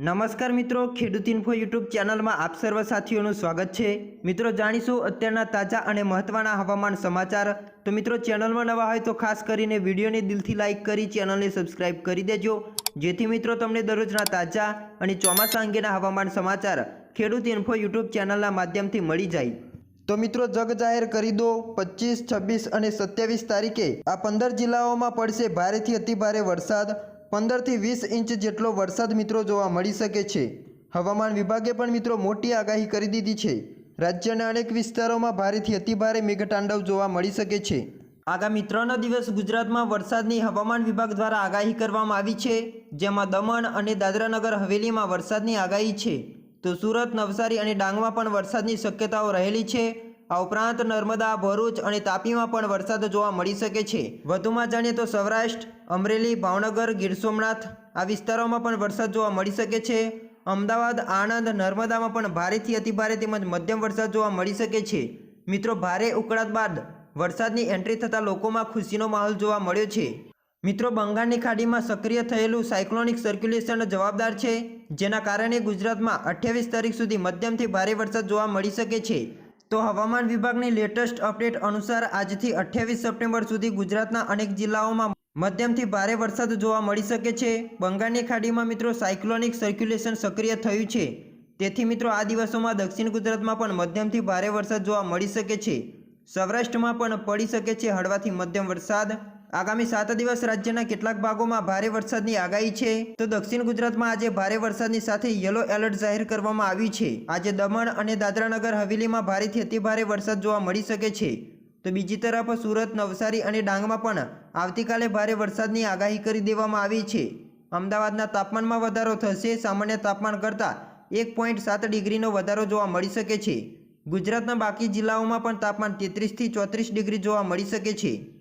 નમસ્કાર મિત્રો, ખેડૂત ઇન્ફો યુટ્યુબ ચેનલમાં આપ સર્વ સાથીઓનું સ્વાગત છે. મિત્રો, જાણીશું અત્યારના તાજા અને મહત્ત્વના હવામાન સમાચાર. તો મિત્રો, ચેનલમાં નવા હોય તો ખાસ કરીને વિડીયોને દિલથી લાઇક કરી ચેનલને સબસ્ક્રાઇબ કરી દેજો. જેથી મિત્રો, તમને દરરોજના તાજા અને ચોમાસા અંગેના હવામાન સમાચાર ખેડૂત ઇન્ફો યુટ્યુબ ચેનલના માધ્યમથી મળી જાય. તો મિત્રો, જગ જાહેર કરી દો. પચીસ, છવ્વીસ અને સત્યાવીસ તારીખે આ પંદર જિલ્લાઓમાં પડશે ભારેથી અતિભારે વરસાદ. પંદરથી વીસ ઇંચ જેટલો વરસાદ મિત્રો જોવા મળી શકે છે. હવામાન વિભાગે પણ મિત્રો મોટી આગાહી કરી દીધી છે. રાજ્યના અનેક વિસ્તારોમાં ભારેથી અતિભારે મેઘતાંડવ જોવા મળી શકે છે. આગામી ત્રણ દિવસ ગુજરાતમાં વરસાદની હવામાન વિભાગ દ્વારા આગાહી કરવામાં આવી છે, જેમાં દમણ અને દાદરાનગર હવેલીમાં વરસાદની આગાહી છે. તો સુરત, નવસારી અને ડાંગમાં પણ વરસાદની શક્યતાઓ રહેલી છે. આ ઉપરાંત નર્મદા, ભરૂચ અને તાપીમાં પણ વરસાદ જોવા મળી શકે છે. વધુમાં જાણીએ તો સૌરાષ્ટ્ર, અમરેલી, ભાવનગર, ગીર સોમનાથ આ વિસ્તારોમાં પણ વરસાદ જોવા મળી શકે છે. અમદાવાદ, આણંદ, નર્મદામાં પણ ભારેથી અતિભારે તેમજ મધ્યમ વરસાદ જોવા મળી શકે છે. મિત્રો, ભારે ઉકળાટ બાદ વરસાદની એન્ટ્રી થતાં લોકોમાં ખુશીનો માહોલ જોવા મળ્યો છે. મિત્રો, બંગાળની ખાડીમાં સક્રિય થયેલું સાયક્લોનિક સર્ક્યુલેશન જવાબદાર છે, જેના કારણે ગુજરાતમાં અઠ્યાવીસ તારીખ સુધી મધ્યમથી ભારે વરસાદ જોવા મળી શકે છે. તો હવામાન વિભાગની લેટેસ્ટ અપડેટ અનુસાર આજથી અઠ્યાવીસ સપ્ટેમ્બર સુધી ગુજરાતના અનેક જિલ્લાઓમાં મધ્યમથી ભારે વરસાદ જોવા મળી શકે છે. બંગાળની ખાડીમાં મિત્રો સાયક્લોનિક સર્ક્યુલેશન સક્રિય થયું છે. તેથી મિત્રો આ દિવસોમાં દક્ષિણ ગુજરાતમાં પણ મધ્યમથી ભારે વરસાદ જોવા મળી શકે છે. સૌરાષ્ટ્રમાં પણ પડી શકે છે હળવાથી મધ્યમ વરસાદ. આગામી સાત દિવસ રાજ્યના કેટલાક ભાગોમાં ભારે વરસાદની આગાહી છે. તો દક્ષિણ ગુજરાતમાં આજે ભારે વરસાદની સાથે યલો એલર્ટ જાહેર કરવામાં આવ્યું છે. આજે દમણ અને દાદરાનગર હવેલીમાં ભારેથી અતિભારે વરસાદ જોવા મળી શકે છે. તો બીજી તરફ સુરત, નવસારી અને ડાંગમાં પણ આવતીકાલે ભારે વરસાદની આગાહી કરી દેવામાં આવી છે. અમદાવાદના તાપમાનમાં વધારો થશે. સામાન્ય તાપમાન કરતાં એક પોઈન્ટ સાત ડિગ્રીનો વધારો જોવા મળી શકે છે. ગુજરાતના બાકી જિલ્લાઓમાં પણ તાપમાન તેત્રીસથી ચોત્રીસ ડિગ્રી જોવા મળી શકે છે.